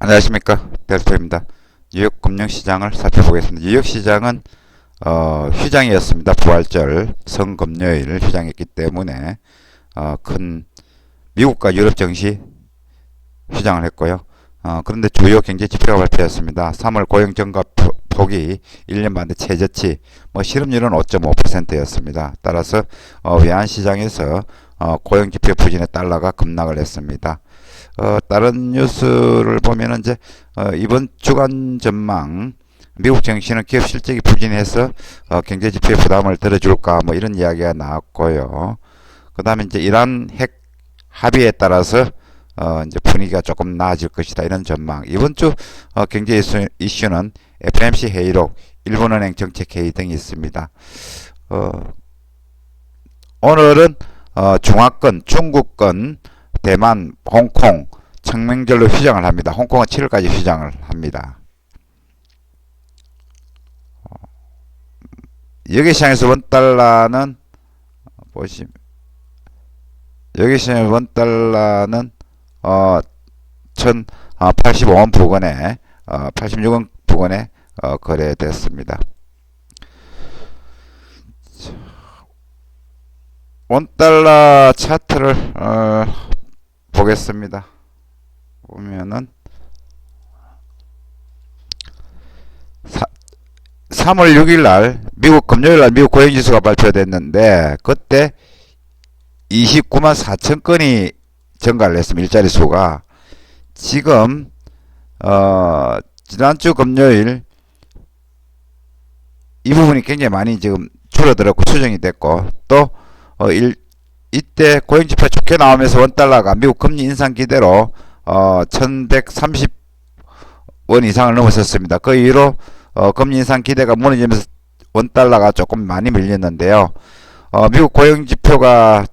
안녕하십니까 벨토입니다. 뉴욕 금융시장을 살펴보겠습니다. 뉴욕 시장은 어, 휴장이었습니다. 부활절 성금요일 휴장했기 때문에 어, 큰 미국과 유럽 증시 휴장을 했고요. 어, 그런데 주요 경제 지표가 발표했습니다. 3월 고용 증가 포- 폭이 1년 만에 최저치, 뭐 실업률은 5.5%였습니다. 따라서 어, 외환 시장에서 어, 고용 지표 부진에 달러가 급락을 했습니다. 어, 다른 뉴스를 보면은 이제 어, 이번 주간 전망 미국 정시는 기업 실적이 부진해서 어, 경제 지표에 부담을 들어줄까 뭐 이런 이야기가 나왔고요. 그다음에 이제 이란 핵 합의에 따라서 어, 이제 분위기가 조금 나아질 것이다 이런 전망. 이번 주 어, 경제 이슈, 이슈는 FMC 회의록, 일본은행 정책 회의 등이 있습니다. 어, 오늘은 어, 중화권, 중국권, 대만, 홍콩 청명절로 휴장을 합니다. 홍콩은 7일까지 휴장을 합니다. 어, 여기 시장에서 원 달러는 보시 여기 시장에서 원 달러는 어, 1085원 부근에 어, 86원 부근에 어, 거래됐습니다. 원달러 차트를 어, 보겠습니다. 보면은 사, 3월 6일 날 미국 금요일 날 미국 고용 지수가 발표됐는데 그때 29만 4천 건이 증가를 했습니다. 일자리 수가 지금 어, 지난주 금요일 이 부분이 굉장히 많이 지금 줄어들었고 수정이 됐고 또 어, 일, 이때 고용지표 좋게 나오면서 원달러가 미국 금리 인상 기대로 어, 1130원 이상을 넘었었습니다. 그 이후로 어, 금리 인상 기대가 무너지면서 원달러가 조금 많이 밀렸는데요. 어, 미국 고용지표가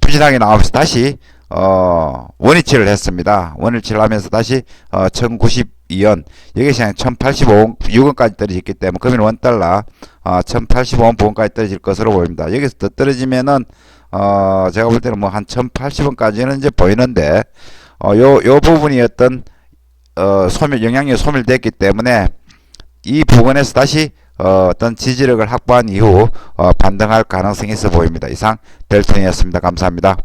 부진하게 나오면서 다시 어, 원위치를 했습니다. 원위치를 하면서 다시 어, 1092원, 여기 시장 1085원, 6원까지 떨어졌기 때문에 금일 원달러 어, 1085원 부분까지 떨어질 것으로 보입니다. 여기서 더 떨어지면은 어, 제가 볼 때는 뭐 한 1080원까지는 이제 보이는데 어, 요, 요 부분이 어떤 어, 소멸, 영향력이 소멸됐기 때문에 이 부분에서 다시 어, 어떤 지지력을 확보한 이후 어, 반등할 가능성이 있어 보입니다. 이상 델톤이었습니다. 감사합니다.